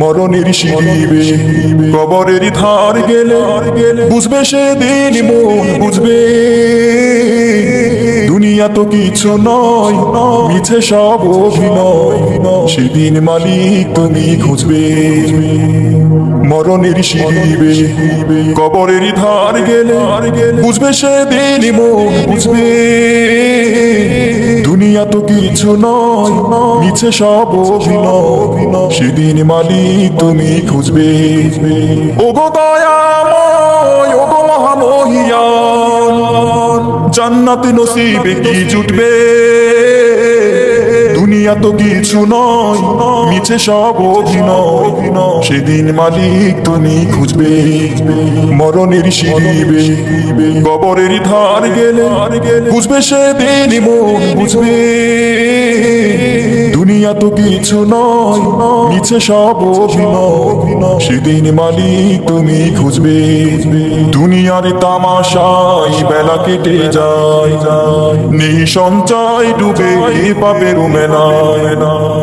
মরণের শিরিবে কবরের ধার গেলে বুঝবে সেদিন মন বুঝবে। দুনিয়া তো কিছু নয়, মিছে সব অভিনয়। সেদিন মালিক তুমি খুঁজবে। মরণের শিরিবে কবরের ধার গেলে বুঝবে সেদিন মন বুঝবে। তো কিছু নয়, মিছে সব অভিনয়। সেদিন মালিক তুমি খুঁজবে। ওগো দয়াময়, ওগো মহামহিয়ান, জান্নাত নসিবে কি জুটবে? দুনিয়া তো কিছু নয়, মিছে সব অভিনয়। সেদিন মালিক তুমি খুঁজবে মরণের শিবে কবরের ধার গেলে খুঁজবে সেদিন মন বুঝবে। দুনিয়া তো কিছু নয়, মিছে সব অভিনয়। সেদিন মালিক তুমি খুঁজবে, দুনিয়ার তামাশাই বেলা কেটে যায়। নেই সঞ্চয় ডুবে পাপের মেলায়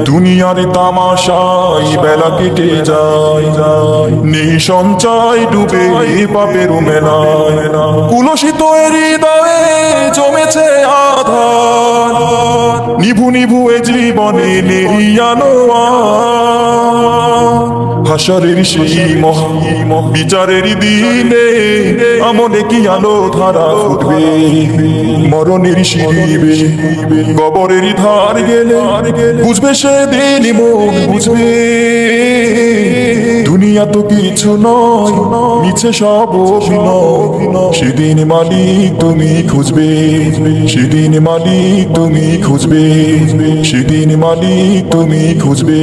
দুনিয়ার তামাশাই বেলা কেটে যায়। নেই সঞ্চয় ডুবে পাপের মেলায় কুলসিত হৃদয়ে জমেছে নেরিয়ানো হাসরের সেই মহা বিচারের দিনে আমনে কি আলো ধারা ফুটবে? মরণের শিবে কবরের ধার গেলে বুঝবে সেদিন মন বুঝবে। দুনিয়া তো কিছু নয়, মিছে সব সেদিন মালিক তুমি খুঁজবে, সেদিন মালিক তুমি খুঁজবে, সেদিন মালিক তুমি খুঁজবে।